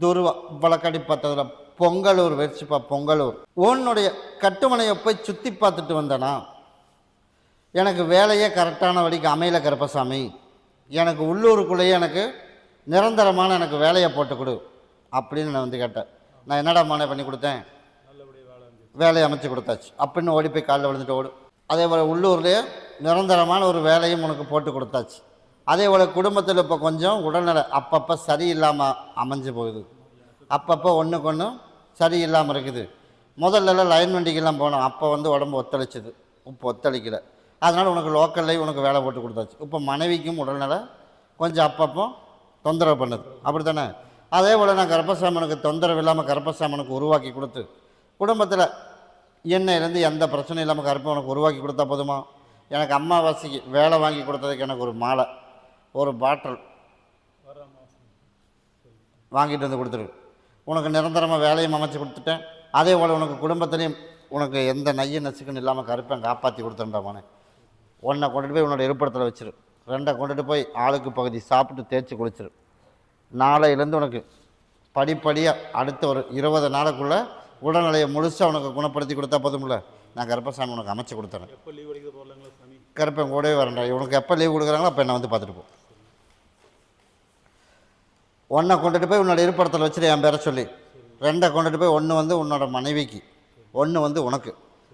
துருவ வழக்கடி பார்த்ததில் பொங்கலூர் வெறிச்சுப்பா பொங்கலூர். உன்னுடைய கட்டுமனையை போய் சுற்றி பார்த்துட்டு வந்தேனா எனக்கு வேலையே கரெக்டான வழிக்கு அமையல கருப்பசாமி. எனக்கு உள்ளூருக்குள்ளேயே எனக்கு நிரந்தரமான எனக்கு வேலையை போட்டு கொடு அப்படின்னு நான் வந்து கேட்டேன். நான் என்னடா மானே பண்ணி கொடுத்தேன்? வேலையை அமைச்சு கொடுத்தாச்சு. அப்படின்னு ஓடி போய் காலில் விழுந்துட்டு ஓடு. அதே போல் உள்ளூர்லேயே நிரந்தரமான ஒரு வேலையும் உனக்கு போட்டு கொடுத்தாச்சு. அதே போல் குடும்பத்தில் இப்போ கொஞ்சம் உடல்நல அப்பப்போ சரியில்லாமல் அமைஞ்சு போகுது. அப்பப்போ ஒன்றுக்கு ஒன்று சரியில்லாமல் இருக்குது. முதல்லலாம் லைன் வண்டிக்கெல்லாம் போனோம். அப்போ வந்து உடம்பு ஒத்துழைச்சிது இப்போ ஒத்துழைக்கல அதனால் உனக்கு லோக்கல்லையும் உனக்கு வேலை போட்டு கொடுத்தாச்சு. இப்போ மனைவிக்கும் உடல்நல கொஞ்சம் அப்பப்போ தொந்தரவு பண்ணுது. அப்படி தானே அதே போல் நான் கர்ப்பசாமனுக்கு தொந்தரவு இல்லாமல் கர்ப்பசாமனுக்கு உருவாக்கி கொடுத்து குடும்பத்தில் என்னையிலேருந்து எந்த பிரச்சனையும் இல்லாமல் கருப்பை உனக்கு உருவாக்கி கொடுத்தா போதுமா? எனக்கு அம்மாவாசைக்கு வேலை வாங்கி கொடுத்ததுக்கு எனக்கு ஒரு மாலை. ஒரு பாட்டில் வாங்கிட்டு வந்து கொடுத்துரு. உனக்கு நிரந்தரமாக வேலையும் அமைச்சு கொடுத்துட்டேன். அதே போல் உனக்கு குடும்பத்துலேயும் உனக்கு எந்த நைய நசுக்குன்னு இல்லாமல் கருப்பை காப்பாற்றி கொடுத்துட்டாமானே ஒன்றை கொண்டுட்டு போய் உன்னோட இருப்பிடத்தில் வச்சிரு. ரெண்டை கொண்டுட்டு போய் ஆளுக்கு பகுதி சாப்பிட்டு தேய்ச்சி குளிச்சிரு. நாளையிலேருந்து உனக்கு படிப்படியாக அடுத்த ஒரு இருபது நாளுக்குள்ளே உடல்நிலையை முழுசாக உனக்கு குணப்படுத்தி கொடுத்தா போதும்ல? நான் கருப்பசாமி உனக்கு அமைச்சு கொடுத்துறேன். கருப்பன் கூடவே வரேன்டா. உனக்கு எப்போ லீவ் கொடுக்குறாங்களோ அப்போ என்னை வந்து பார்த்துட்டு போ. ஒன்றை கொண்டுட்டு போய் உன்னோட இருப்பிடத்தில் வச்சுட்டு என் பேரை சொல்லி. ரெண்டை கொண்டுட்டு போய் ஒன்று வந்து உன்னோட மனைவிக்கு ஒன்று வந்து உனக்கு.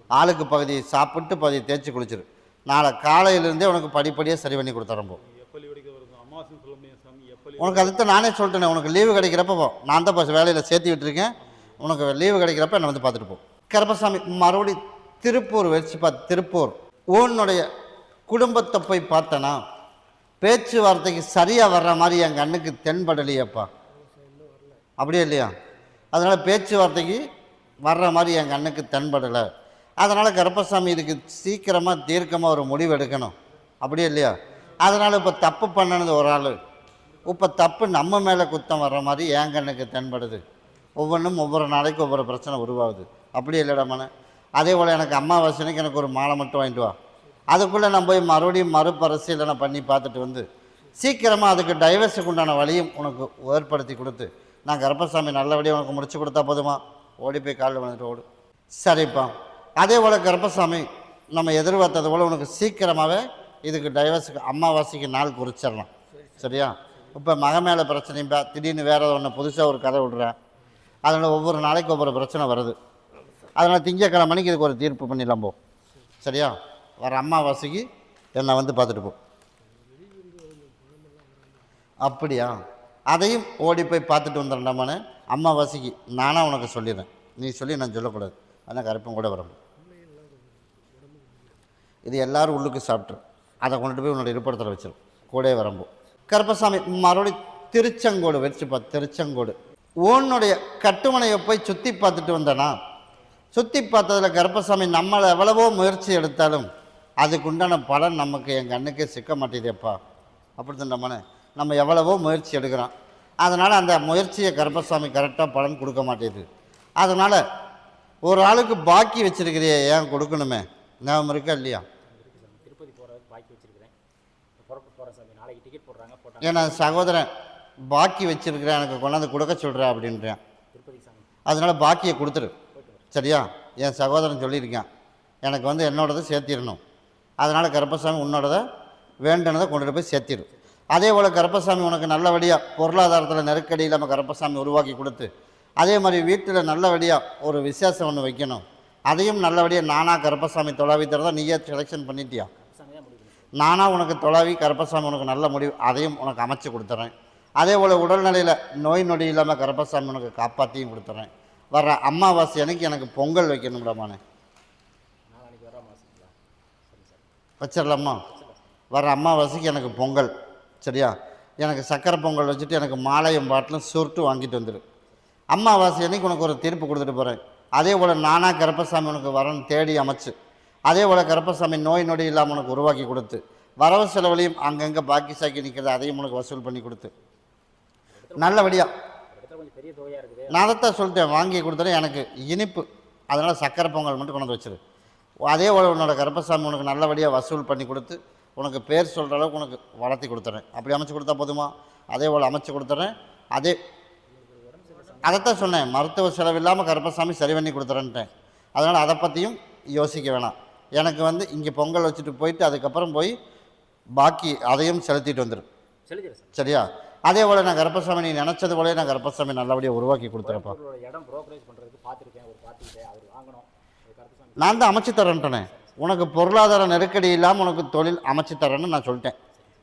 ஆளுக்கு பகுதி சாப்பிட்டு பகுதி தேய்ச்சி குளிச்சிரு நாளை காலையிலேருந்தே உனக்கு படிப்படியாக சரி பண்ணி கொடுத்துறம்போ உனக்கு அதுதான் நானே சொல்லிட்டேனே உனக்கு லீவு கிடைக்கிறப்ப போ. நான் தான் இப்போ வேலையில் சேர்த்து விட்டுருக்கேன். உனக்கு லீவு கிடைக்கிறப்ப என்னை வந்து பார்த்துட்டு போ. கருப்பசாமி மறுபடி திருப்பூர் வச்சு பார்த்து திருப்பூர். உன்னுடைய குடும்பத்தை போய் பார்த்தேன்னா பேச்சுவார்த்தைக்கு சரியாக வர்ற மாதிரி என் கண்ணுக்கு தென்படலையப்பா. அப்படியே இல்லையா? அதனால் பேச்சுவார்த்தைக்கு வர்ற மாதிரி என் கண்ணுக்கு தென்படலை. அதனால் கருப்பசாமி இதுக்கு சீக்கிரமாக தீர்க்கமாக ஒரு முடிவு எடுக்கணும். அப்படியே இல்லையா? அதனால் இப்போ தப்பு பண்ணினது ஒரு ஆள். இப்போ தப்பு நம்ம மேலே குத்தம் வர்ற மாதிரி என் கண்ணுக்கு தென்படுது. ஒவ்வொன்றும் ஒவ்வொரு நாளைக்கு ஒவ்வொரு பிரச்சனை உருவாகுது. அப்படி இல்லைடா மன. அதே போல் எனக்கு அம்மாவாசனைக்கு எனக்கு ஒரு மாலை மட்டும் வாங்கிட்டு வா. அதுக்குள்ளே நான் போய் மறுபடியும் மறுபரிசீலனை பண்ணி பார்த்துட்டு வந்து சீக்கிரமாக அதுக்கு டைவர்ஸுக்கு உண்டான வழியும் உனக்கு ஏற்படுத்தி கொடுத்து நான் கருப்பசாமி நல்லபடியாக உனக்கு முடிச்சு கொடுத்தா போதுமா? ஓடி போய் காலில் வந்துட்டு ஓடு. சரிப்பா. அதே போல் கருப்பசாமி நம்ம எதிர்பார்த்தது போல் உனக்கு சீக்கிரமாகவே இதுக்கு டைவர்ஸுக்கு அமாவாசைக்கு நாள் குறிச்சிடலாம். சரியா? இப்போ மக மேலே பிரச்சனைப்பா திடீர்னு வேறு ஒன்று புதுசாக ஒரு கதை விடுறேன் அதனால் ஒவ்வொரு நாளைக்கு ஒவ்வொரு பிரச்சனை வருது. அதனால் திங்கக்கிழமை மணிக்கு இதுக்கு ஒரு தீர்ப்பு பண்ணிடலாம் போ. சரியா? வர அம்மாவாசைக்கு என்னை வந்து பார்த்துட்டு போ. அப்படியா? அதையும் ஓடி போய் பார்த்துட்டு வந்துடுறேன்டாமான்னு அம்மாவாசைக்கு நானாக உனக்கு சொல்லிடுறேன். நீ சொல்லி நான் சொல்லக்கூடாது. ஆனால் கருப்பம் கூட வரணும் இது எல்லோரும் உள்ளுக்கு சாப்பிட்ரு அதை கொண்டுட்டு போய் உன்னோட இருப்பிடத்தில் வச்சிடும் கூடவே வரம்போ கருப்பசாமி மறுபடியும் திருச்செங்கோடு வச்சுப்பா திருச்செங்கோடு. உன்னுடைய கட்டுமனையை போய் சுற்றி பார்த்துட்டு வந்தேனா? சுற்றி பார்த்ததில் கருப்பசாமி நம்மளை எவ்வளவோ முயற்சி எடுத்தாலும் அதுக்கு உண்டான பலன் நமக்கு என் கண்ணுக்கே சிக்க மாட்டேதேப்பா அப்படி தண்டமான நம்ம எவ்வளவோ முயற்சி எடுக்கிறோம். அதனால் அந்த முயற்சியை கருப்பசாமி கரெக்டாக பலன் கொடுக்க மாட்டேது அதனால் ஒரு ஆளுக்கு பாக்கி வச்சிருக்கிறியே ஏன் கொடுக்கணுமே? ஞாபகம் இருக்கா இல்லையா? ஏன்னா சகோதரன் பாக்கி வச்சிருக்கிறேன் எனக்கு கொண்டாந்து கொடுக்க சொல்கிறேன் அப்படின்றேன். அதனால் பாக்கியை கொடுத்துரு. சரியா? என் சகோதரன் சொல்லியிருக்கேன். எனக்கு வந்து என்னோடதை சேர்த்திடணும். அதனால் கருப்பசாமி உன்னோடதை வேண்டினதை கொண்டுட்டு போய் சேர்த்திடும் அதே போல் கருப்பசாமி உனக்கு நல்லபடியாக பொருளாதாரத்தில் நெருக்கடி இல்லாமல் கருப்பசாமி உருவாக்கி கொடுத்து அதே மாதிரி வீட்டில் நல்லபடியாக ஒரு விசேஷம் ஒன்று வைக்கணும். அதையும் நல்லபடியாக நானாக கருப்பசாமி தொலாவி தரதா நீயே செலெக்ஷன் பண்ணிட்டியா? நானாக உனக்கு தொலாவி கருப்பசாமி உனக்கு நல்ல முடிவு அதையும் உனக்கு அமைச்சு கொடுத்துறேன். அதே போல் உடல்நிலையில் நோய் நொடி இல்லாமல் கருப்பசாமி உனக்கு காப்பாற்றியும் கொடுத்துறேன். வர்ற அம்மாவாசை அன்னைக்கு எனக்கு பொங்கல் வைக்கணும் விடமானே வர மாதங்களா சரி சார் வச்சிடலாமா? வர அம்மாவாசைக்கு எனக்கு பொங்கல் சரியா? எனக்கு சக்கரை பொங்கல் வச்சுட்டு எனக்கு மாலையும் பாட்டிலும் சுருட்டு வாங்கிட்டு வந்துடு அம்மாவாசை அன்னைக்கு உனக்கு ஒரு தீர்ப்பு கொடுத்துட்டு போகிறேன் அதே போல் நானாக கருப்பசாமி உனக்கு வரணும் தேடி அமைச்சு. அதே போல் கருப்பசாமி நோய் நொடி இல்லாமல் உனக்கு உருவாக்கி கொடுத்து. வரவு செலவுலையும் அங்கங்கே பாக்கி சாக்கி நிற்கிறது அதையும் உனக்கு வசூல் பண்ணி கொடுத்து. நல்லபடியாக நான் தான் சொல்லிட்டேன். வாங்கி கொடுத்தேன் எனக்கு இனிப்பு. அதனால் சக்கரை பொங்கல் மட்டும் கொண்டு வந்து வச்சிரு. அதே போல் உன்னோட கருப்பசாமி உனக்கு நல்லபடியாக வசூல் பண்ணி கொடுத்து உனக்கு பேர் சொல்கிற அளவுக்கு உனக்கு வளர்த்தி கொடுத்துறேன். அப்படி அமைச்சு கொடுத்தா போதுமா? அதே போல் அமைச்சு கொடுத்துறேன். அதே அதைத்தான் சொன்னேன். மருத்துவ செலவு இல்லாமல் கருப்பசாமி சரி பண்ணி கொடுத்துறேன்ட்டேன். அதனால் அதை பற்றியும் யோசிக்க வேணாம். எனக்கு வந்து இங்கே பொங்கல் வச்சுட்டு போயிட்டு அதுக்கப்புறம் போய் பாக்கி அதையும் செலுத்திட்டு வந்துடும் சரியா? அதே போல் நான் கருப்பசாமி நீ நினச்சது போலயே நான் கருப்பசாமி நல்லபடியாக உருவாக்கி கொடுத்துறப்பா அவரோட இடம் ப்ரோக்கரேஜ் பண்ணுறதுக்கு பார்த்துருக்கேன். ஒரு பார்த்துக்கிட்டேன். அவர் வாங்கணும். நான் தான் அமைச்சு தரேன்ட்டனே. உனக்கு பொருளாதார நெருக்கடி இல்லாமல் உனக்கு தொழில் அமைச்சு தரேன்னு நான் சொல்லிட்டேன்.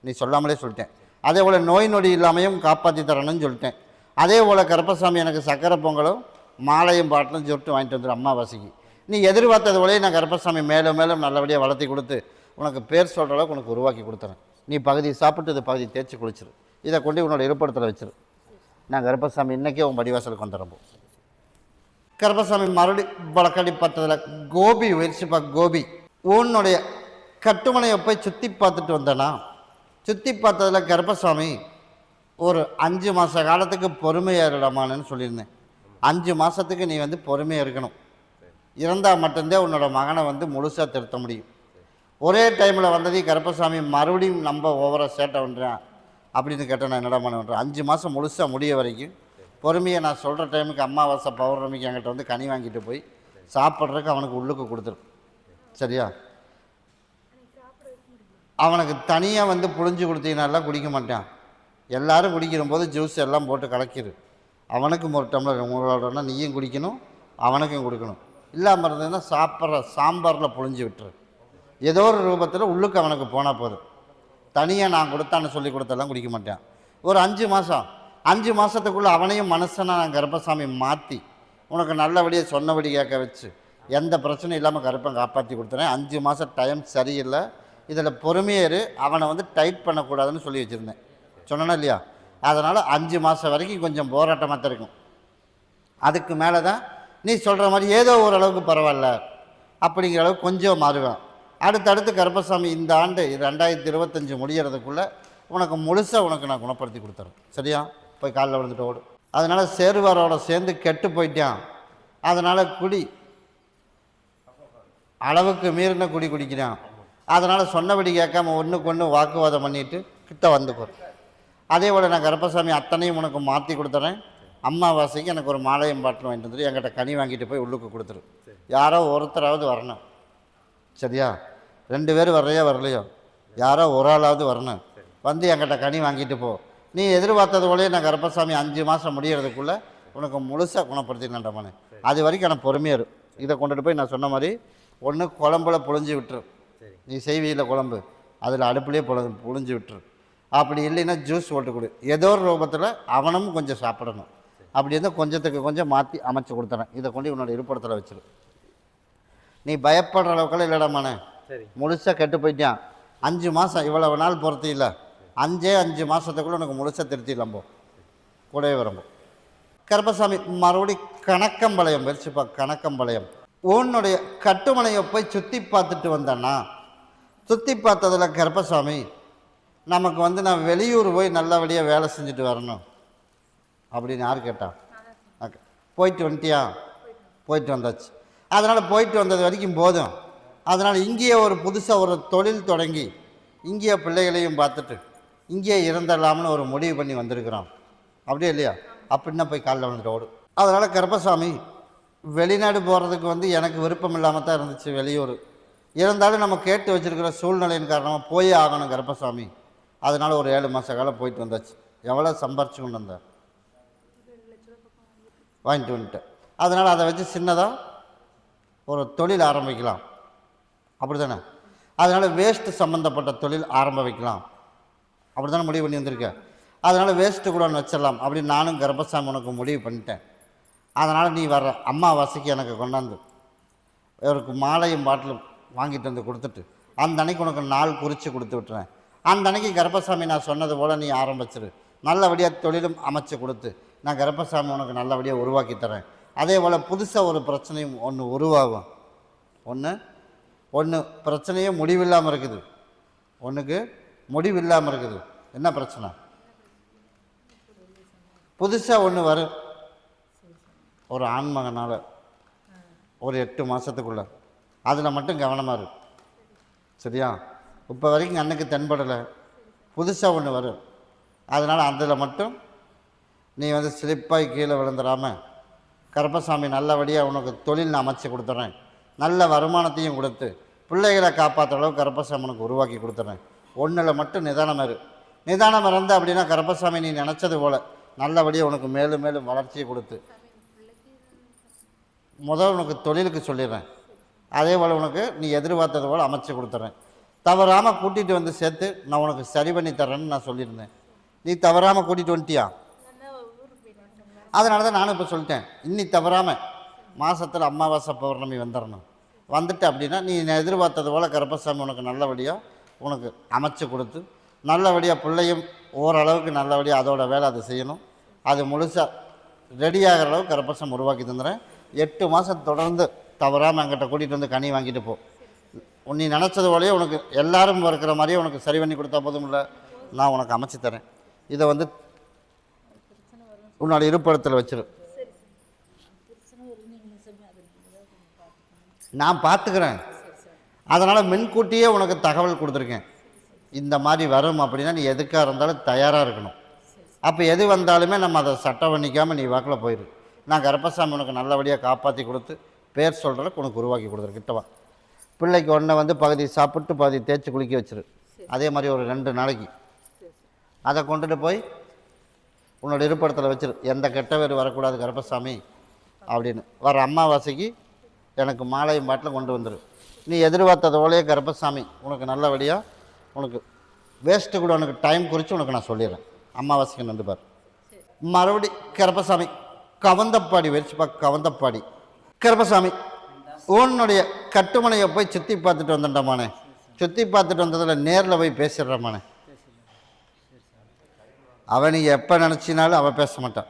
நீ சொல்லாமலே சொல்லிட்டேன். அதே போல் நோய் நொடி இல்லாமையும் காப்பாற்றி தரேன்னு சொல்லிட்டேன். அதே போல் கருப்பசாமி எனக்கு சக்கரை பொங்கலும் மாலையும் பாட்டிலும் சொல்லிட்டு வாங்கிட்டு வந்துடும் அம்மாவாசைக்கு. நீ எதிர்பார்த்தது போலேயே நான் கருப்பசாமி மேலும் மேலும் நல்லபடியாக வளர்த்தி கொடுத்து உனக்கு பேர் சொல்கிற அளவுக்கு உனக்கு உருவாக்கி கொடுத்துறேன். நீ பகுதி சாப்பிட்டு இது பகுதி தேய்ச்சி குளிச்சிரு. இதை கொண்டு உன்னோட இருப்பிடத்தில் வச்சிரு. நான் கருப்பசாமி இன்றைக்கே உன் படிவாசலுக்கு வந்துடுறோம் போ. கருப்பசாமி மறுபடி வழக்கடி பார்த்ததில் கோபி உயிர்ச்சிப்பா கோபி. உன்னுடைய கட்டுமனையை போய் சுற்றி பார்த்துட்டு வந்தேனா? சுற்றி பார்த்ததில் கருப்பசாமி ஒரு அஞ்சு மாத காலத்துக்கு பொறுமையாக இடமானு சொல்லியிருந்தேன். அஞ்சு மாதத்துக்கு நீ வந்து பொறுமையாக இருக்கணும். இருந்தால் மட்டும்தான் உன்னோட மகனை வந்து முழுசாக திருத்த முடியும். ஒரே டைமில் வந்ததே கருப்பசாமி மறுபடியும் நம்ம ஓவராக சேட்டை பண்ணுறேன் அப்படின்னு கேட்டால் நான் என்னடா பண்ணுறேன் அஞ்சு மாதம் முழுசாக முடிய வரைக்கும் பொறுமையை நான் சொல்கிற டைமுக்கு அமாவாசை பௌர்ணமிக்கு என்கிட்ட வந்து கனி வாங்கிட்டு போய் சாப்பிட்றதுக்கு அவனுக்கு உள்ளுக்கு கொடுத்துரும். சரியா? அவனுக்கு தனியாக வந்து புழிஞ்சு கொடுத்தீங்கனாலாம் குடிக்க மாட்டான். எல்லாரும் குடிக்கிற போது ஜூஸ் எல்லாம் போட்டு கலக்கிடு அவனுக்கு ஒரு டம்ளர் உங்களோடனா நீயும் குடிக்கணும் அவனுக்கும் கொடுக்கணும். இல்லாமல் இருந்ததுன்னா சாப்பிட்ற சாம்பாரில் புழிஞ்சு விட்டுரு. ஏதோ ஒரு ரூபத்தில் உள்ளுக்கு அவனுக்கு போனால் போதும். தனியாக நான் கொடுத்தான்னு சொல்லி கொடுத்தெல்லாம் குடிக்க மாட்டான். ஒரு அஞ்சு மாதம் அஞ்சு மாதத்துக்குள்ளே அவனையும் மனசனை நான் கருப்பசாமி மாற்றி உனக்கு நல்லபடியாக சொன்னபடி கேட்க வச்சு எந்த பிரச்சனையும் இல்லாமல் கருப்பை காப்பாற்றி கொடுத்துறேன். அஞ்சு மாதம் டைம் சரியில்லை. இதில் பொறுமையேறு அவனை வந்து டைட் பண்ணக்கூடாதுன்னு சொல்லி வச்சுருந்தேன். சொன்னேனா இல்லையா? அதனால் அஞ்சு மாதம் வரைக்கும் கொஞ்சம் போராட்டமாக தான் இருக்கும். அதுக்கு மேலே தான் நீ சொல்கிற மாதிரி ஏதோ ஓரளவுக்கு பரவாயில்ல அப்படிங்கிற அளவுக்கு கொஞ்சம் மாறுவேன். அடுத்தடுத்து கருப்பசாமி இந்த ஆண்டு ரெண்டாயிரத்தி இருபத்தஞ்சி முடிகிறதுக்குள்ளே உனக்கு முழுசாக உனக்கு நான் குணப்படுத்தி கொடுத்துறேன். சரியா? போய் காலில் விழுந்துட்டு ஓடும் அதனால் சேருவாரோட சேர்ந்து கெட்டு போயிட்டான். அதனால் குடி. அளவுக்கு மீறின குடி குடிக்கிறான். அதனால் சொன்னபடி கேட்காம ஒன்றுக்கு ஒன்று வாக்குவாதம் பண்ணிட்டு கிட்ட வந்துக்கோ அதே போல் நான் கருப்பசாமி அத்தனையும் உனக்கு மாற்றி கொடுத்துறேன். அம்மாவாசைக்கு எனக்கு ஒரு மாலையம் பாட்டில் வாங்கிட்டு வந்துட்டு என்கிட்ட கனி வாங்கிட்டு போய் உள்ளுக்கு கொடுத்துரு. யாரோ ஒருத்தராவது வரணும். சரியா? ரெண்டு பேரும் வரலையோ வரலையோ? யாரோ ஒரு ஆளாவது வரணும். வந்து என்கிட்ட கனி வாங்கிட்டு போ. நீ எதிர்பார்த்தது போலயே நான் கருப்பசாமி அஞ்சு மாதம் முடியறதுக்குள்ளே உனக்கு முழுசாக குணப்படுத்தினேன்டமானே அது வரைக்கும் எனக்கு பொறுமையாக இரு. இதை கொண்டுட்டு போய் நான் சொன்ன மாதிரி ஒன்று குழம்புல புழிஞ்சு விட்டுரு. நீ செய்வியில் குழம்பு. அதில் அடுப்புலேயே புழ புழிஞ்சு விட்டுரு. அப்படி இல்லைன்னா ஜூஸ் போட்டு கொடு. ஏதோ ஒரு ரூபத்தில் அவனும் கொஞ்சம் சாப்பிடணும். அப்படி இருந்தால் கொஞ்சத்துக்கு கொஞ்சம் மாற்றி அமைச்சு கொடுத்துறேன். இதை கொண்டு உன்னோட இருப்பிடத்தில் வச்சிரு. நீ பயப்படுற அளவுக்கெல்லாம் இல்லைடாமானே சரி. முழுசாக கெட்டு போயிட்டான் அஞ்சு மாதம் இவ்வளவு நாள் பொறுத்து இல்லை அஞ்சே அஞ்சு மாதத்துக்குள்ளே உனக்கு முழுசாக திருத்திடலாம் போ. கூடவே வரம்போ கருப்பசாமி மறுபடி கணக்கம்பாளையம் பெருசுப்பா கணக்கம்பாளையம். உன்னுடைய கட்டுமனையை போய் சுற்றி பார்த்துட்டு வந்தேன்னா சுற்றி பார்த்ததில் கருப்பசாமி நமக்கு வந்து நான் வெளியூர் போய் நல்லபடியாக வேலை செஞ்சுட்டு வரணும். அப்படின்னு யார் கேட்டான் ஓகே போயிட்டு வந்துட்டியா? போயிட்டு வந்தாச்சு. அதனால் போயிட்டு வந்தது வரைக்கும் போதும். அதனால் இங்கேயே ஒரு புதுசாக ஒரு தொழில் தொடங்கி இங்கேயே பிள்ளைகளையும் பார்த்துட்டு இங்கேயே இறந்துடலாம்னு ஒரு முடிவு பண்ணி வந்திருக்கிறோம். அப்படியே இல்லையா? அப்படின்னா போய் காலைல வந்துட்டு ஓடும் அதனால் கருப்பசாமி வெளிநாடு போகிறதுக்கு வந்து எனக்கு விருப்பம் இல்லாமல் தான் இருந்துச்சு வெளியூர். இருந்தாலும் நம்ம கேட்டு வச்சுருக்கிற சூழ்நிலையின் காரணமாக போயே ஆகணும் கருப்பசாமி. அதனால் ஒரு ஏழு மாத காலம் போயிட்டு வந்தாச்சு. எவ்வளோ சம்பாரிச்சு கொண்டு வந்தேன் வாங்கிட்டு வந்துட்டேன். அதனால் அதை வச்சு சின்னதாக ஒரு தொழில் ஆரம்பிக்கலாம். அப்படி தானே அதனால் வேஸ்ட்டு சம்மந்தப்பட்ட தொழில் ஆரம்ப வைக்கலாம். அப்படி தானே முடிவு பண்ணி வந்திருக்கேன் அதனால் வேஸ்ட்டு கூட வச்சிடலாம் அப்படின்னு நானும் கர்ப்பசாமி உனக்கு முடிவு பண்ணிட்டேன். அதனால் நீ வர அம்மா அம்மாவாசைக்கு எனக்கு கொண்டாந்து. இவருக்கு மாலையும் பாட்டிலும் வாங்கிட்டு வந்து கொடுத்துட்டு அந்த அன்னைக்கு உனக்கு நாள் குறித்து கொடுத்து விட்டுறேன். அந்த அன்னைக்கு கர்ப்பசாமி நான் சொன்னது போல் நீ ஆரம்பிச்சிரு. நல்லபடியாக தொழிலும் அமைச்சு கொடுத்து நான் கர்ப்பசாமி உனக்கு நல்லபடியாக உருவாக்கி தரேன். அதே போல் புதுசாக ஒரு பிரச்சனையும் ஒன்று உருவாகும். ஒன்று ஒன்று பிரச்சனையே முடிவில்லாமல் இருக்குது. ஒன்றுக்கு முடிவு இல்லாமல் இருக்குது. என்ன பிரச்சனை? புதுசாக ஒன்று வரும் ஒரு ஆண்மகனால் ஒரு எட்டு மாதத்துக்குள்ள அதில் மட்டும் கவனமாக இரு. சரியா? இப்போ வரைக்கும் கண்ணுக்கு தென்படலை. புதுசாக ஒன்று வரும் அதனால் அதில் மட்டும் நீ வந்து ஸ்லிப்பாகி கீழே விழுந்துடாமல் கருப்பசாமி நல்லபடியாக உனக்கு தொழில் நான் அமைச்சு கொடுத்துட்றேன் நல்ல வருமானத்தையும் கொடுத்து பிள்ளைகளை காப்பாற்ற அளவுக்கு கருப்பசாமி உனக்கு உருவாக்கி கொடுத்துட்றேன் ஒன்றில் மட்டும் நிதானம் இரு. நிதானம் இருந்த அப்படின்னா கருப்பசாமி நீ நினச்சது போல். நல்லபடியாக உனக்கு மேலும் மேலும் வளர்ச்சியை கொடுத்து. முதல் உனக்கு தொழிலுக்கு சொல்லிடுறேன். அதே போல் உனக்கு நீ எதிர்பார்த்தது போல் அமைச்சு கொடுத்துட்றேன் தவறாமல் கூட்டிகிட்டு வந்து சேர்த்து நான் உனக்கு சரி பண்ணி தரேன்னு நான் சொல்லியிருந்தேன். நீ தவறாமல் கூட்டிகிட்டு வந்துட்டியா? அதனால தான் நானும் இப்போ சொல்லிட்டேன். இன்னி தவறாமல் மாதத்தில் அமாவாசை பௌர்ணமி வந்துடணும் வந்துட்டு அப்படின்னா நீ எதிர்பார்த்தது போல் கருப்பசாமி உனக்கு நல்லபடியாக உனக்கு அமைச்சு கொடுத்து நல்லபடியாக பிள்ளையும் ஓரளவுக்கு நல்லபடியாக அதோட வேலை அதை செய்யணும். அது முழுசாக ரெடி ஆகிற அளவுக்கு கரப்பசம் உருவாக்கி தந்துடுறேன். எட்டு மாதம் தொடர்ந்து தவறாமல் எங்கிட்ட கூட்டிகிட்டு வந்து கனி வாங்கிட்டு போ. நீ நினச்சது போலயே உனக்கு எல்லாரும் இருக்கிற மாதிரியே உனக்கு சரி பண்ணி கொடுத்தா போதும் இல்லை. நான் உனக்கு அமைச்சு தரேன். இதை வந்து உன்னோட இருப்பிடத்தில் வச்சிரு. நான் பார்த்துக்கிறேன் அதனால் முன்கூட்டியே உனக்கு தகவல் கொடுத்துருக்கேன். இந்த மாதிரி வரும் அப்படின்னா நீ எதுக்காக இருந்தாலும் தயாராக இருக்கணும். அப்போ எது வந்தாலுமே நம்ம அதை சட்டம் பண்ணிக்காமல் நீ வாக்கில் போயிரு. நான் கருப்பசாமி உனக்கு நல்லபடியாக காப்பாற்றி கொடுத்து பேர் சொல்கிறதுக்கு உனக்கு உருவாக்கி கொடுத்துருக்கிட்டவா பிள்ளைக்கு ஒன்றை வந்து பகுதி சாப்பிட்டு பகுதி தேய்ச்சி குளிக்க வச்சிரு. அதே மாதிரி ஒரு ரெண்டு நாளைக்கு. அதை கொண்டுட்டு போய் உன்னோட இருப்பிடத்தில் வச்சிரு. எந்த கெட்ட பேர் வரக்கூடாது கருப்பசாமி அப்படின்னு. வர அம்மாவாசைக்கு எனக்கு மாலையும் பாட்டில் கொண்டு வந்துடும் நீ எதிர்பார்த்தது போலயே கருப்பசாமி உனக்கு நல்லபடியாக உனக்கு வேஸ்ட்டு கூட உனக்கு டைம் குறித்து உனக்கு நான் சொல்லிடுறேன். அமாவாசைக்கு வந்து பார். மறுபடி கருப்பசாமி கவந்தப்பாடி வெறிச்சுப்பா கவந்தப்பாடி. கருப்பசாமி உன்னுடைய கட்டுமனையை போய் சுற்றி பார்த்துட்டு வந்துட்டமானே சுற்றி பார்த்துட்டு வந்ததில் நேரில் போய் பேசிடுறமானே அவன் நீ எப்போ நினச்சினாலும் அவள் பேச மாட்டான்.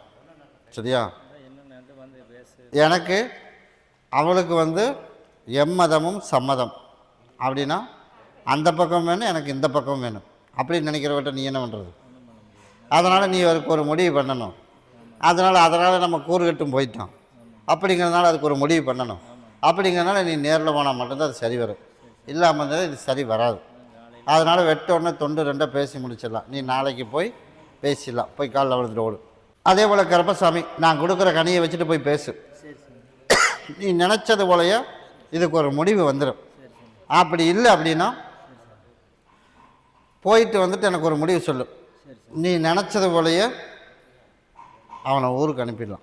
சரியா? எனக்கு அவளுக்கு வந்து எம்மதமும் சம்மதம். அப்படின்னா அந்த பக்கம் வேணும் எனக்கு இந்த பக்கம் வேணும். அப்படின்னு நினைக்கிறவட்ட நீ என்ன பண்ணுறது அதனால் நீ அதுக்கு ஒரு முடிவு பண்ணணும். அதனால் அதனால் நம்ம கூறுகட்டும் போயிட்டோம். அப்படிங்கிறதுனால அதுக்கு ஒரு முடிவு பண்ணணும். அப்படிங்கிறதுனால நீ நேரில் போனால் மட்டும்தான் அது சரி வரும். இல்லாமல் இருந்தால் இது சரி வராது. அதனால் வெட்ட உடனே தொண்டு ரெண்டாக பேசி முடிச்சிடலாம். நீ நாளைக்கு போய் பேசிடலாம். போய் காலில் விழுந்துட்டு ஓடு. அதே போல் கருப்பசாமி நான் கொடுக்குற கனியை வச்சுட்டு போய் பேசு. நீ நினச்சது போலயே இதுக்கு ஒரு முடிவு வந்துடும் அப்படி இல்லை அப்படின்னா போயிட்டு வந்துட்டு எனக்கு ஒரு முடிவு சொல்லு. நீ நினச்சது போலயே அவனை ஊருக்கு அனுப்பிடலாம்.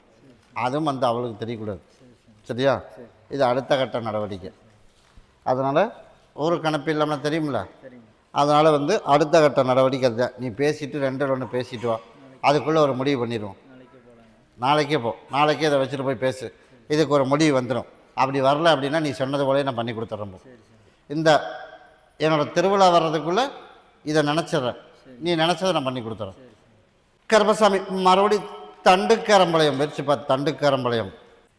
அதுவும் வந்து அவளுக்கு தெரியக்கூடாது. சரியா? இது அடுத்த கட்ட நடவடிக்கை. அதனால் ஊருக்கு அனுப்பிடலாம்னா தெரியுமில்ல அதனால் வந்து அடுத்த கட்ட நடவடிக்கை அதுதான். நீ பேசிட்டு ரெண்டு ஒன்று பேசிட்டு வா. அதுக்குள்ளே ஒரு முடிவு பண்ணிடுவோம். நாளைக்கே போ. நாளைக்கே இதை வச்சுட்டு போய் பேசு. இதுக்கு ஒரு முடிவு வந்துடும் அப்படி வரல அப்படின்னா நீ சொன்னது போலே நான் பண்ணி கொடுத்துட்றேன் இந்த என்னோடய திருவிழா வர்றதுக்குள்ளே இதை நினச்சிட்றேன். நீ நினச்சதை நான் பண்ணி கொடுத்துறேன் கருப்பசாமி மறுபடி தண்டுக்கரம்பாளையம் பார்த்து தண்டுக்கரம்பாளையம்.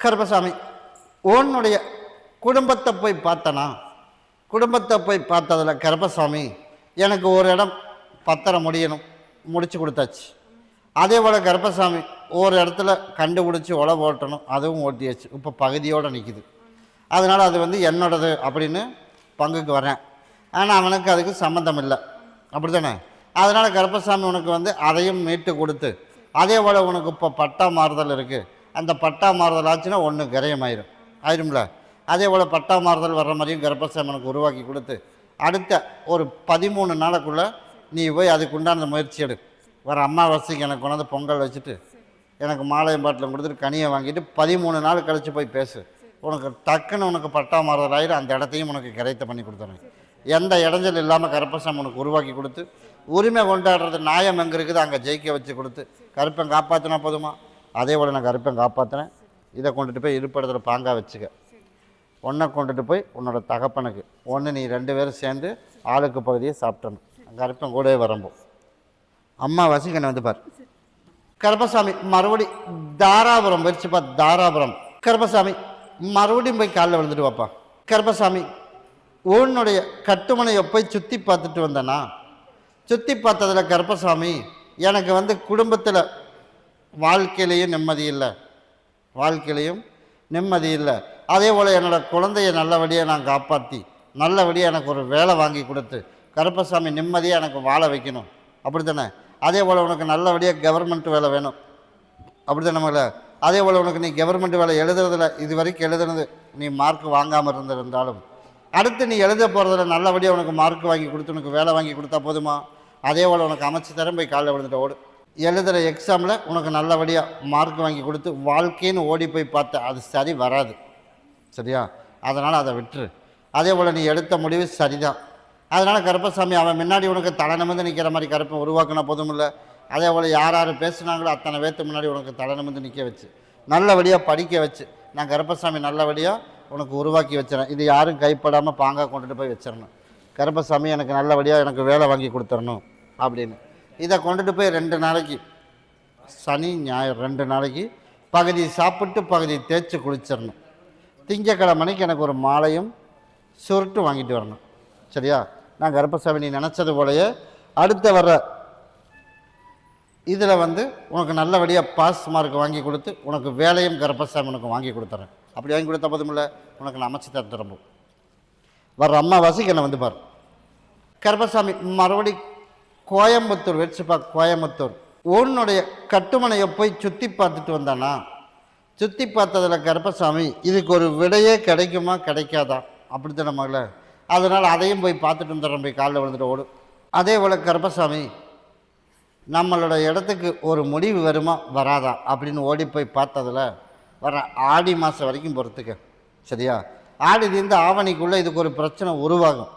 கருப்பசாமி உன்னுடைய குடும்பத்தை போய் பார்த்தனா? குடும்பத்தை போய் பார்த்ததில் கருப்பசாமி எனக்கு ஒரு இடம் பத்திரம் முடியணும் முடித்து கொடுத்தாச்சு. அதே போல் கருப்பசாமி ஒரு இடத்துல கண்டுபிடிச்சி ஒலை ஓட்டணும் அதுவும் ஓட்டியாச்சு. இப்போ பகுதியோடு நிற்கிது அதனால் அது வந்து என்னோடது அப்படின்னு பங்குக்கு வரேன் ஆனால் அவனுக்கு அதுக்கு சம்மந்தம் இல்லை. அப்படி தானே அதனால் கருப்பசாமி உனக்கு வந்து அதையும் மீட்டு கொடுத்து அதே போல் உனக்கு இப்போ பட்டா மாறுதல் இருக்குது அந்த பட்டா மாறுதல் ஆச்சுன்னா ஒன்று கிரயமாயிரும். ஆயிரும்ல? அதே போல் பட்டா மாறுதல் வர்ற மாதிரியும் கருப்பசாமி உனக்கு உருவாக்கி கொடுத்து அடுத்த ஒரு பதிமூணு நாளைக்குள்ளே நீ போய் அதுக்கு உண்டான முயற்சி எடு. வர அம்மாவாசைக்கு எனக்கு கொண்டாந்து பொங்கல் வச்சுட்டு எனக்கு மாலையம் பாட்டிலும் கொடுத்துட்டு கனியை வாங்கிட்டு பதிமூணு நாள் கழித்து போய் பேசு. உனக்கு டக்குன்னு உனக்கு பட்டா மாறுதல் அந்த இடத்தையும் உனக்கு கிடைத்த பண்ணி கொடுத்துறேன். எந்த இடைஞ்சல் இல்லாமல் கருப்பசாமி உனக்கு உருவாக்கி கொடுத்து உரிமை கொண்டாடுறது நியாயம் எங்கே இருக்குது அங்கே ஜெயிக்க வச்சு கொடுத்து கருப்பன் காப்பாற்றினா போதுமா? அதே போல் நான் கருப்பன் காப்பாற்றினேன் இதை கொண்டுட்டு போய் இருப்பிடத்தில் பாங்காக வச்சுக்க. ஒன்றை கொண்டுட்டு போய் உன்னோட தகப்பனுக்கு ஒன்று நீ ரெண்டு பேரும் சேர்ந்து ஆளுக்கு பகுதியை சாப்பிட்டணும். கருப்பன் கூடவே வரம்போ. அம்மா வசிக்கணும் வந்து பார். கருப்பசாமி மறுபடி தாராபுரம் வரிச்சுப்பா தாராபுரம். கருப்பசாமி மறுபடியும் போய் காலில் விழுந்துட்டு வாப்பா. கருப்பசாமி உன்னுடைய கட்டுமனையை போய் சுற்றி பார்த்துட்டு வந்தேனா? சுற்றி பார்த்ததில் கருப்பசாமி எனக்கு வந்து குடும்பத்தில் வாழ்க்கையிலையும் நிம்மதி இல்லை. வாழ்க்கையிலையும் நிம்மதி இல்லை. அதே போல் என்னோடய குழந்தைய நல்லபடியாக நான் காப்பாற்றி நல்லபடியாக எனக்கு ஒரு வேலை வாங்கி கொடுத்து கருப்பசாமி நிம்மதியாக எனக்கு வாழ வைக்கணும். அப்படி தானே அதே போல் உனக்கு நல்லபடியாக கவர்மெண்ட் வேலை வேணும். அப்படி நம்மள அதே போல் உனக்கு நீ கவர்மெண்ட் வேலை எழுதுறதுல இது வரைக்கும் எழுதுனது நீ மார்க் வாங்காமல் இருந்திருந்தாலும். அடுத்து நீ எழுத போகிறதுல நல்லபடியாக உனக்கு மார்க் வாங்கி கொடுத்து உனக்கு வேலை வாங்கி கொடுத்தா போதுமா? அதே போல் உனக்கு அமைச்சு தரம் போய் காலைல விழுந்துட்டு ஓடு. எழுதுகிற எக்ஸாமில் உனக்கு நல்லபடியாக மார்க் வாங்கி கொடுத்து வாழ்க்கைன்னு ஓடி போய் பார்த்த அது சரி வராது. சரியா? அதனால் அதை விட்டுரு. அதே போல் நீ எடுத்த முடிவு சரிதான். அதனால் கருப்பசாமி அவன் முன்னாடி உனக்கு தலை நிமிந்து நிற்கிற மாதிரி கருப்பை உருவாக்கின போதும் இல்லை அதே போல் யார் யார் பேசுனாங்களோ அத்தனை பேர்த்து முன்னாடி உனக்கு தலை நிமிர்ந்து நிற்க வச்சு. நல்லபடியாக படிக்க வச்சு. நான் கருப்பசாமி நல்லபடியாக உனக்கு உருவாக்கி வச்சிடறேன். இது யாரும் கைப்படாமல் பாங்காக கொண்டுட்டு போய் வச்சிடணும். கருப்பசாமி எனக்கு நல்லபடியாக எனக்கு வேலை வாங்கி கொடுத்துடணும் அப்படின்னு. இதை கொண்டுட்டு போய் ரெண்டு நாளைக்கு சனி ஞாயிறு ரெண்டு நாளைக்கு பகுதி சாப்பிட்டு பகுதி தேய்ச்சி குளிச்சிடணும். திங்கக்கிழமைக்கு எனக்கு ஒரு மாலையும் சுருட்டு வாங்கிட்டு வரணும். சரியா? நான் கருப்பசாமி நீ நினச்சது போலயே அடுத்த வர இதில் வந்து உனக்கு நல்லபடியாக பாஸ் மார்க் வாங்கி கொடுத்து உனக்கு வேலையும் கருப்பசாமி உனக்கு வாங்கி கொடுத்துறேன். அப்படி வாங்கி கொடுத்த போதுமில்ல உனக்கு நான் அமைச்சு தர திரும்ப வர்ற அம்மாவாசிக்கு என்னை வந்து பாரு. கருப்பசாமி மறுபடி கோயம்புத்தூர் வச்சுப்பா கோயம்புத்தூர். உன்னுடைய கட்டுமனையை போய் சுற்றி பார்த்துட்டு வந்தானா? சுற்றி பார்த்ததில் கருப்பசாமி இதுக்கு ஒரு விடையே கிடைக்குமா கிடைக்காதா? அப்படித்தான மகள? அதனால் அதையும் போய் பார்த்துட்டு வந்துடுறேன் போய் காலில் விழுந்துட்டு ஓடும் அதே போல் கருப்பசாமி நம்மளோட இடத்துக்கு ஒரு முடிவு வருமா? வராதா? அப்படின்னு ஓடி போய் பார்த்ததில் வர ஆடி மாதம் வரைக்கும் பொறுத்துக்க. சரியா? ஆடி தீர்ந்து ஆவணிக்குள்ளே இதுக்கு ஒரு பிரச்சனை உருவாகும்.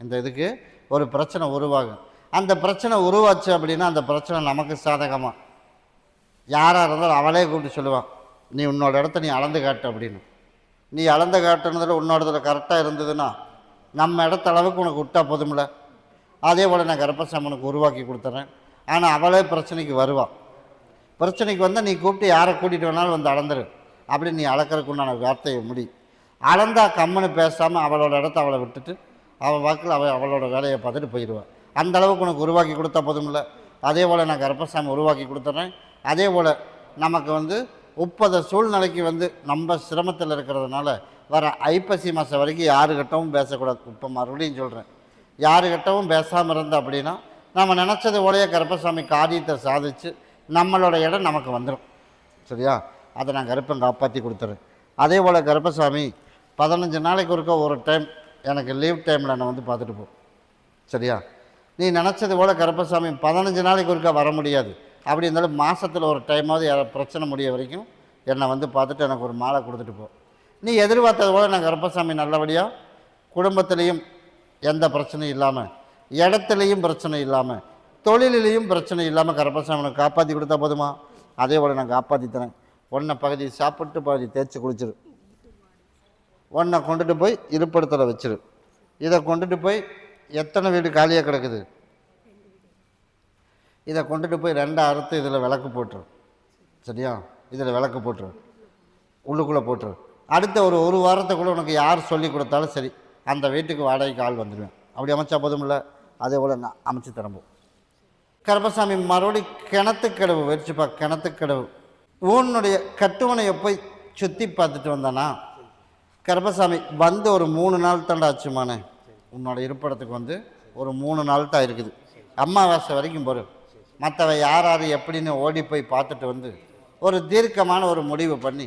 இந்த இதுக்கு ஒரு பிரச்சனை உருவாகும். அந்த பிரச்சனை உருவாச்சு அப்படின்னா அந்த பிரச்சனை நமக்கு சாதகமாக யாராக இருந்தாலும் அவளே கூப்பிட்டு சொல்லுவான் நீ உன்னோட இடத்த நீ அளந்து காட்டு அப்படின்னு. நீ அளந்து காட்டுனதில் இடத்துல கரெக்டாக இருந்ததுன்னா நம்ம இடத்த அளவுக்கு உனக்கு விட்டா போதும்ல? அதே போல் நான் கர்ப்பசாமி உனக்கு உருவாக்கி கொடுத்துறேன். ஆனால் அவளே பிரச்சனைக்கு வருவாள் பிரச்சனைக்கு வந்தால் நீ கூப்பிட்டு யாரை கூட்டிகிட்டு வேணாலும் வந்து அளந்துரு. அப்படி நீ அளக்கறதுக்கு உண்டான வார்த்தையை முடி. அளந்தா கம்முன்னு பேசாமல் அவளோட இடத்த அவளை விட்டுட்டு அவள் வாக்கில் அவள் அவளோட வேலையை பார்த்துட்டு போயிடுவாள் அந்த அளவுக்கு உனக்கு உருவாக்கி கொடுத்தா போதுமில்ல அதே போல் நான் கரப்பசாமி உருவாக்கி கொடுத்துட்றேன் அதே போல் நமக்கு வந்து முப்பது சூழ்நிலைக்கு வந்து நம்ம சிரமத்தில் இருக்கிறதுனால வர ஐப்பசி மாதம் வரைக்கும் யாருக்கிட்டவும் பேசக்கூடாது. இப்போ மறுபடியும் சொல்கிறேன் யாருக்கிட்டவும் பேசாமல் இருந்த அப்படின்னா நம்ம நினச்சது போலயே கருப்பசாமி காரியத்தை சாதித்து நம்மளோட இடம் நமக்கு வந்துடும் சரியா? அதை நான் கருப்பன் காப்பாற்றி கொடுத்துறேன். அதே போல் கருப்பசாமி பதினஞ்சு நாளைக்கு ஒருக்க ஒரு டைம் எனக்கு லீவ் டைமில் என்னை வந்து பார்த்துட்டு போ. சரியா? நீ நினச்சது போல் கருப்பசாமி பதினஞ்சு நாளைக்கு ஒருக்கா வர முடியாது. அப்படி இருந்தாலும் மாதத்தில் ஒரு டைமாவது பிரச்சனை முடிய வரைக்கும் என்னை வந்து பார்த்துட்டு எனக்கு ஒரு மாலை கொடுத்துட்டு போ. நீ எதிர்பார்த்தது போல் நான் கருப்பசாமி நல்லபடியாக குடும்பத்திலையும் எந்த பிரச்சனையும் இல்லாமல் இடத்துலையும் பிரச்சனை இல்லாமல் தொழிலையும் பிரச்சனை இல்லாமல் கருப்பசாமி காப்பாற்றி கொடுத்தா போதுமா? அதே போல் நான் காப்பாற்றி தரேன். ஒன்றை பகுதி சாப்பிட்டு பகுதி தேய்ச்சி குளிச்சிரு. ஒன்றை கொண்டுட்டு போய் இருப்பிடத்தில் வச்சிரு. இதை கொண்டுட்டு போய் எத்தனை வீடு காலியாக கிடக்குது? இதை கொண்டுட்டு போய் ரெண்டை அறுத்து இதில் விளக்கு போட்டுரு. சரியா? இதில் விளக்கு போட்டுரு. உள்ளுக்குள்ளே போட்டுரு. அடுத்த ஒரு ஒரு வாரத்துக்குள்ளே உனக்கு யார் சொல்லி கொடுத்தாலும் சரி அந்த வீட்டுக்கு வாடகைக்கு ஆள் வந்துடுவேன். அப்படி அமைச்சா போதுமில்ல? அதே போல் நான் அமைச்சு தரம்போம் கருப்பசாமி மறுபடி கிணத்துக்கடவு வச்சுப்பா கிணத்துக்கடவு. உன்னுடைய கட்டுமனையை போய் சுற்றி பார்த்துட்டு வந்தானா? கருப்பசாமி வந்து ஒரு மூணு நாள் தாண்டா ஆச்சுமானே உன்னோட இருப்பிடத்துக்கு வந்து ஒரு மூணு நாள் தான் இருக்குது. அமாவாசை வரைக்கும் போகிற மற்றவ யார் யார் எப்படின்னு ஓடி போய் பார்த்துட்டு வந்து ஒரு தீர்க்கமான ஒரு முடிவு பண்ணி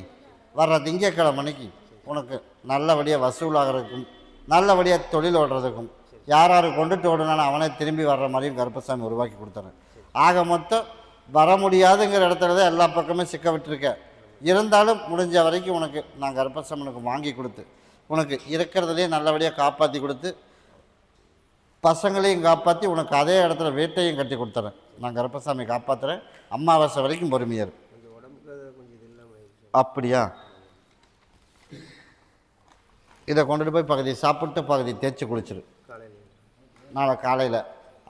வர்ற திங்கக்கிழமைக்கு உனக்கு நல்லபடியாக வசூலாகிறதுக்கும் நல்லபடியாக தொழில் ஓடுறதுக்கும் யார் யார் கொண்டுட்டு ஓடுனாலும் அவனே திரும்பி வர்ற மாதிரியும் கருப்பசாமி உருவாக்கி கொடுத்துறேன் ஆக மொத்தம் வர முடியாதுங்கிற இடத்துல தான் எல்லா பக்கமே சிக்க விட்டுருக்கேன் இருந்தாலும் முடிஞ்ச வரைக்கும் உனக்கு நான் கர்ப்பசாமி உனக்கு வாங்கி கொடுத்து உனக்கு இருக்கிறதுலே நல்லபடியாக காப்பாற்றி கொடுத்து பசங்களையும் காப்பாற்றி உனக்கு அதே இடத்துல வீட்டையும் கட்டி கொடுத்துறேன். நான் கர்ப்பசாமி காப்பாற்றுறேன் அமாவாசை வரைக்கும் பொறுமையார் அப்படியா? இதை கொண்டுட்டு போய் பகுதி சாப்பிட்டு பகுதி தேய்ச்சி குளிச்சிரு. நாளை காலையில்.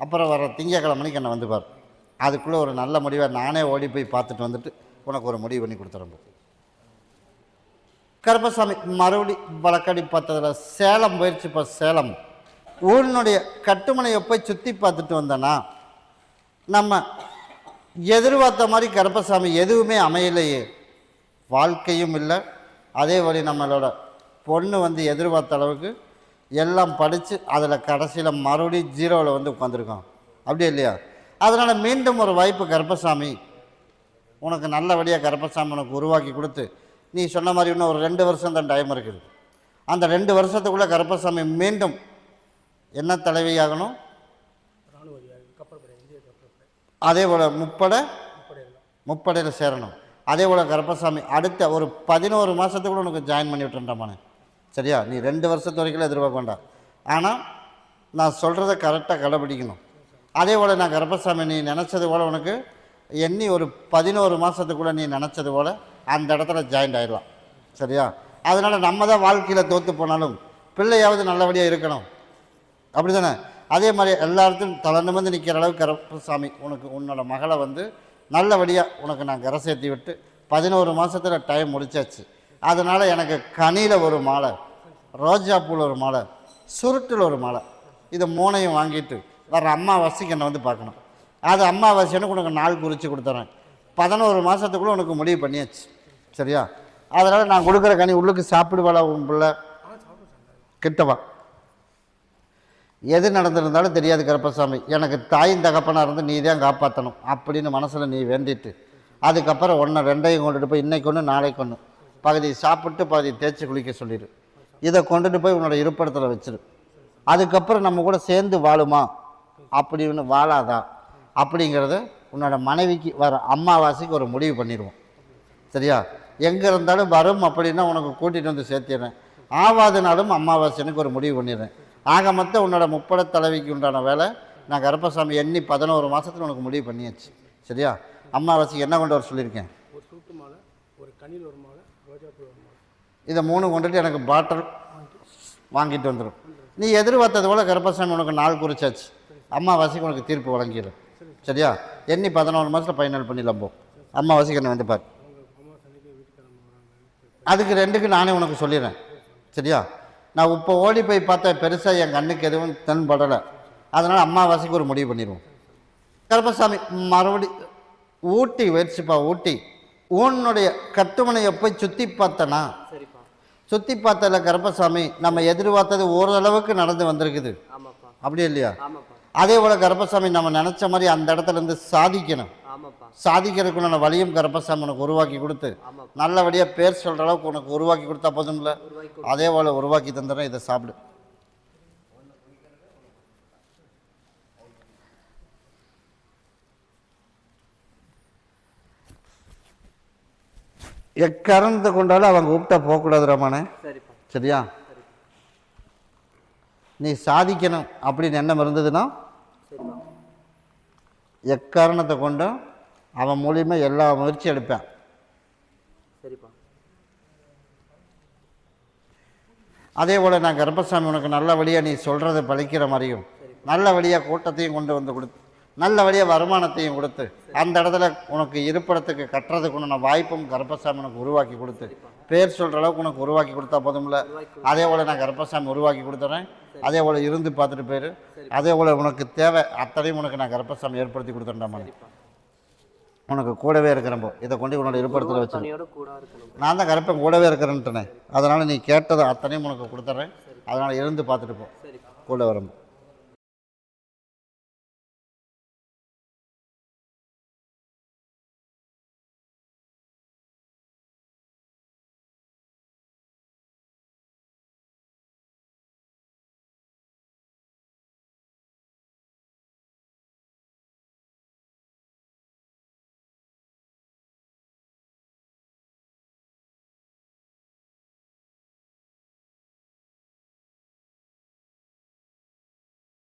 அப்புறம் வர திங்கக்கிழமைக்கு என்னை வந்து பார். அதுக்குள்ளே ஒரு நல்ல முடிவை நானே ஓடி போய் பார்த்துட்டு வந்துட்டு உனக்கு ஒரு முடிவு பண்ணி கொடுத்துறேன் கருப்பசாமி மறுபடி வழக்கடி பார்த்ததில் சேலம் போயிடுச்சு இப்போ சேலம். ஊரினுடைய கட்டுமனையை போய் சுற்றி பார்த்துட்டு வந்தேன்னா நம்ம எதிர்பார்த்த மாதிரி கருப்பசாமி எதுவுமே அமையலையே. வாழ்க்கையும் இல்லை. அதே வழி நம்மளோட பொண்ணு வந்து எதிர்பார்த்த அளவுக்கு எல்லாம் படித்து அதில் கடைசியில் மறுபடியும் ஜீரோவில் வந்து உட்காந்துருக்கோம் அப்படியே இல்லையா? அதனால் மீண்டும் ஒரு வாய்ப்பு கருப்பசாமி. உனக்கு நல்லபடியாக கருப்பசாமி உனக்கு உருவாக்கி கொடுத்து நீ சொன்ன மாதிரி இன்னும் ஒரு ரெண்டு வருஷம் தான் டைம் இருக்குது. அந்த ரெண்டு வருஷத்துக்குள்ளே கருப்பசாமி மீண்டும் என்ன தலைவியாகணும் அதே போல் முப்படை முப்படையில் முப்படையில் சேரணும். அதே போல் கருப்பசாமி அடுத்த ஒரு பதினோரு மாதத்துக்குள்ளே உனக்கு ஜாயின் பண்ணி விட்டுறேன்டாமானே சரியா? நீ ரெண்டு வருஷத்து வரைக்கும் எதிர்பார்க்க வேண்டாம். ஆனால் நான் சொல்கிறத கரெக்டாக கடைப்பிடிக்கணும் அதே போல் நான் கருப்பசாமி நீ நினச்சது போல் உனக்கு எண்ணி ஒரு பதினோரு மாதத்துக்குள்ளே நீ நினச்சது போல் அந்த இடத்துல ஜாயின்ட் ஆயிடலாம். சரியா? அதனால் நம்ம தான் வாழ்க்கையில் தோற்று போனாலும் பிள்ளையாவது நல்லபடியாக இருக்கணும். அப்படி தானே அதே மாதிரி எல்லாத்தையும் தலை வந்து நிற்கிற அளவுக்கு கருப்பசாமி உனக்கு உன்னோட மகளை வந்து நல்லபடியாக உனக்கு நான் கரை சேர்த்தி விட்டு பதினோரு மாதத்தில் டைம் முடிச்சாச்சு. அதனால் எனக்கு கனியில் ஒரு மாலை ரோஜா பூவில் ஒரு மாலை சுருட்டில் ஒரு மாலை. இது மூணையும் வாங்கிட்டு வர அம்மாவாசைக்கு என்னை வந்து பார்க்கணும். அது அம்மாவாசைன்னு உனக்கு நாள் குறித்து கொடுத்துறேன். பதினோரு மாதத்துக்குள்ளே உனக்கு முடிவு பண்ணியாச்சு. சரியா? அதனால் நான் கொடுக்குற கனி உள்ளுக்கு சாப்பிடுவாளா உன் பிள்ளை? கிட்டவா? எது நடந்திருந்தாலும் தெரியாது கருப்பசாமி. எனக்கு தாயின் தகப்பனாக இருந்து நீ தான் காப்பாற்றணும் அப்படின்னு மனசில் நீ வேண்டிட்டு அதுக்கப்புறம் ஒன்றை ரெண்டையும் கொண்டுட்டு போய் இன்னைக்கு ஒன்று நாளைக்கு ஒன்று பகுதி சாப்பிட்டு பகுதி தேய்ச்சி குளிக்க சொல்லிடு இதை கொண்டுட்டு போய் உன்னோட இருப்பிடத்தில் வச்சிரு. அதுக்கப்புறம் நம்ம கூட சேர்ந்து வாழுமா? அப்படின்னு வாழாதா? அப்படிங்கிறத உன்னோட மனைவிக்கு வர அம்மாவாசைக்கு ஒரு முடிவு பண்ணிடுவோம் சரியா? எங்கே இருந்தாலும் வரும் அப்படின்னா உனக்கு கூட்டிகிட்டு வந்து சேர்த்திடுறேன். ஆவாதனாலும் எனக்கு ஒரு முடிவு பண்ணிடுறேன். ஆக மொத்தம் உன்னோட முப்பட தலைவிக்கு உண்டான வேலை நான் கருப்பசாமி எண்ணி பதினோரு மாதத்தில் உனக்கு முடிவு பண்ணியாச்சு. சரியா? அம்மாவாசைக்கு என்ன கொண்டு வர சொல்லியிருக்கேன்? ஒரு சூட்டு மாலை ஒரு கனியில் ஒரு மாலை ரோஜா பூ ஒரு மாலை இதை மூணு கொண்டுட்டு எனக்கு பாட்டில் வாங்கிட்டு வந்துடும் நீ எதிர்பார்த்தது போல் கருப்பசாமி உனக்கு நாள் குறிச்சாச்சு. அம்மாவாசிக்கு உனக்கு தீர்ப்பு வழங்கிடும் சரியா? எண்ணி பதினோரு மாதத்தில் ஃபைனல் பண்ணிடலாம் போ. அம்மாவாசிக்கு என்ன வந்து பாரு. அதுக்கு ரெண்டுக்கு நானே உனக்கு சொல்லிடுறேன். சரியா? நான் இப்போ ஓடி போய் பார்த்தா பெருசாக என் கண்ணுக்கு எதுவும் தென்படலை. அதனால் அம்மாவாசைக்கு ஒரு முடிவு பண்ணிடுவோம். கருப்பசாமி மறுபடி ஊட்டி வயிற்சிப்பா ஊட்டி. உன்னுடைய கட்டுமனையை போய் சுற்றி பார்த்தனா? சுற்றி பார்த்தல கருப்பசாமி நம்ம எதிர்பார்த்தது ஓரளவுக்கு நடந்து வந்திருக்குது. அப்படி இல்லையா? அதே போல் கருப்பசாமி நம்ம நினச்ச மாதிரி அந்த இடத்துல இருந்து சாதிக்கணும். சாதிக்கிறதுக்குண்டான வழியும் கருப்பசாமி உனக்கு உருவாக்கி கொடுத்து நல்லபடியாக பேர் சொல்கிற அளவுக்கு உனக்கு உருவாக்கி கொடுத்தா போதும்ல? அதே போல் உருவாக்கி தந்துடுறேன் இதை சாப்பிடு. எக்கறந்து கொண்டாலும் அவங்க கூப்பிட்டா போகக்கூடாது ரமானே சரியா? நீ சாதிக்கணும் அப்படின்னு எண்ணம் இருந்ததுன்னா எக்காரணத்தை கொண்டும் அவன் மூலியமா எல்லா முயற்சி எடுப்பேன். அதே போல் நான் கர்ப்பசாமி உனக்கு நல்லபடியாக நீ சொல்கிறத பழிக்கிற மாதிரியும் நல்லபடியாக கூட்டத்தையும் கொண்டு வந்து கொடுத்து நல்லபடியாக வருமானத்தையும் கொடுத்து அந்த இடத்துல உனக்கு இருப்பிடத்துக்கு கட்டுறதுக்கு உண்டான வாய்ப்பும் கர்ப்பசாமி உனக்கு உருவாக்கி கொடுத்து. பேர் சொல்கிற அளவுக்கு உனக்கு உருவாக்கி கொடுத்தா போதும்ல? அதே போல் நான் கர்ப்பசாமி உருவாக்கி கொடுத்துறேன். அதே போல் இருந்து பார்த்துட்டு போயிரு. அதே போல் உனக்கு தேவை அத்தனையும் உனக்கு நான் கர்ப்பசாமி ஏற்படுத்தி கொடுத்துட்டேன் உனக்கு கூடவே இருக்கிறப்போ இதை கொண்டு உன்னோட இருப்பிடத்தில் வச்சு நான் தான் கருப்பேன் கூடவே இருக்கிறேன்ட்டுனே. அதனால் நீ கேட்டதை அத்தனையும் உனக்கு கொடுத்துட்றேன் அதனால் இருந்து பார்த்துட்டு போ. கூட வரும்போது